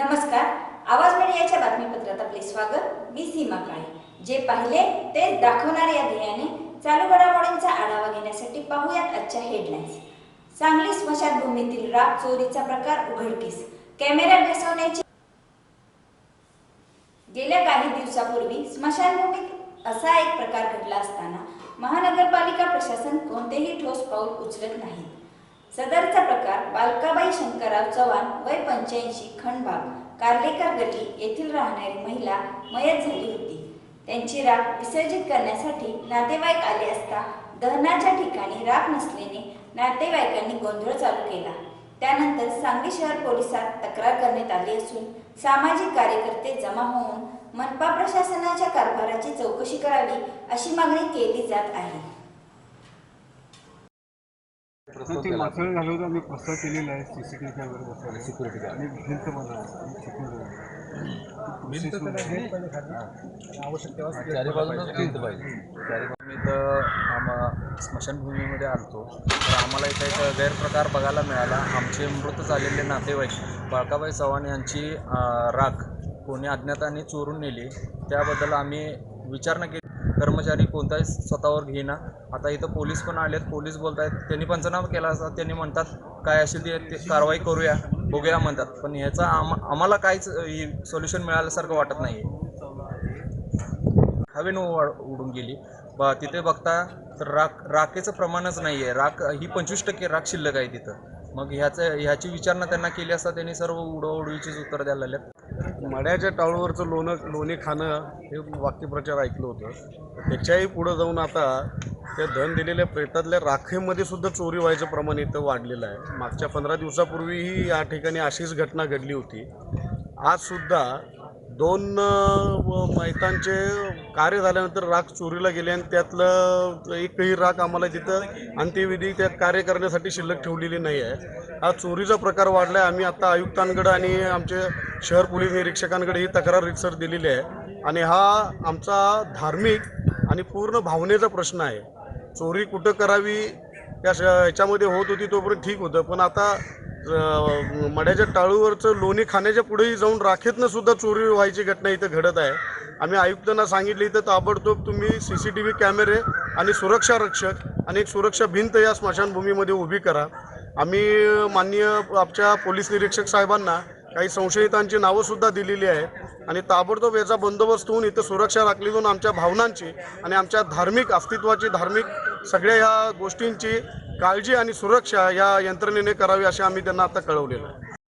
नमस्कार. आवाज मीडियाच्या बातमीपत्रात आपले स्वागत. मी सीमा काळे. जे पाहिले ते दाखवणार या ध्येयाने चालू घडामोडींचा आढावा घेण्यासाठी पाहूयात आजच्या हेडलाईन्स सांगली स्मशानभूमीतील राग चोरीचा प्रकार उघडकीस. कॅमेरा बसवण्याची गेल्या काही दिवसापूर्वी स्मशानभूमीत असा एक प्रकार घडला असताना महानगरपालिका प्रशासन कोणतेही ठोस पाऊल उचलत नाही. सदरचा प्रकार बालकाबाई शंकरराव चव्हाण वय पंच्याऐंशी खंडबाग कार्लेकर गल्ली येथील राहणारी महिला मयत झाली होती. त्यांची राख विसर्जित करण्यासाठी नातेवाईक आले असता दहनाच्या ठिकाणी राख नसल्याने नातेवाईकांनी गोंधळ चालू केला. त्यानंतर सांगली शहर पोलिसात तक्रार करण्यात आली असून सामाजिक कार्यकर्ते जमा होऊन मनपा प्रशासनाच्या कारभाराची चौकशी करावी अशी मागणी केली जात आहे. झालं होतं आम्ही प्रस्ताव केलेला आहे C C T V camera बसवले सिक्युरिटी आणि भिंत चारी बाजूनच भिंत पाहिजे. चारी मी तर आम स्मशानभूमीमध्ये आलतो. तर आम्हाला इथं एक गैरप्रकार बघायला मिळाला. आमचे मृत झालेले नातेवाईक बाळकाबाई चव्हाण यांची राख कोणी अज्ञाताने चोरून नेली त्याबद्दल आम्ही विचारणा केली. कर्मचारी कोणताही स्वतःवर घेईना. आता इथं पोलीस पण आलेत पोलीस बोलत आहेत त्यांनी पंचनामा केला असता त्यांनी म्हणतात काय असेल ते ते कारवाई करूया बघूया म्हणतात. पण ह्याचा आम आम्हाला काहीच सोल्युशन मिळाल्यासारखं वाटत नाही आहे हवेनं उडून गेली. ब तिथे बघता तर राख राखेचं प्रमाणच नाही आहे राख ही पंचवीस टक्के राख शिल्लक आहे तिथं. मग ह्याचं ह्याची विचारणा त्यांना केली असता त्यांनी सर्व उडवडवीचीच उत्तर द्यायला लागलेत मड्याच्या टाळूवरचं लोणं लोणी खाणं हे वाक्यप्रचार ऐकलं होतं. त्याच्याही पुढं जाऊन आता त्या धन दिलेल्या प्रेतातल्या राखेमध्ये सुद्धा चोरी व्हायचं प्रमाण इथं वाढलेलं आहे. मागच्या पंधरा दिवसापूर्वीही या ठिकाणी अशीच घटना घडली होती. आज सुद्धा दोन अं, मैतांचे कार्य झाल्यानंतर राख चोरीला गेले आणि त्यातलं एकही राख आम्हाला जिथं अंत्यविधी त्यात कार्य करण्यासाठी शिल्लक ठेवलेली नाही आहे. हा चोरीचा प्रकार वाढला आहे आम्ही आता आयुक्तांकडं आणि आमचे शहर पोलीस निरीक्षकांकडे ही तक्रार रितसर दिलेली आहे. आणि हा आमचा धार्मिक आणि पूर्ण भावनेचा प्रश्न आहे. चोरी कुठं करावी या श ह्याच्यामध्ये होत होती तोपर्यंत ठीक होतं. पण आता मड्याच्या टाळूवरचं लोणी खाण्याच्या पुढेही जाऊन राखेतनं सुद्धा चोरी व्हायची घटना इथं घडत आहे. आम्ही आयुक्तांना सांगितलं इथं ताबडतोब तुम्ही सी सी टी व्ही कॅमेरे आणि सुरक्षा रक्षक आणि एक सुरक्षा भिंत या स्मशानभूमीमध्ये उभी करा. आम्ही माननीय आमच्या पोलीस निरीक्षक साहेबांना काही संशयितांची नावंसुद्धा दिलेली आहेत आणि ताबडतोब याचा बंदोबस्त होऊन इथं सुरक्षा राखली जाऊन आमच्या भावनांची आणि आमच्या धार्मिक अस्तित्वाची धार्मिक सगळ्या ह्या गोष्टींची काळजी आणि सुरक्षा या यंत्रणेने करावी असे आम्ही त्यांना आता कळवलेलं आहे.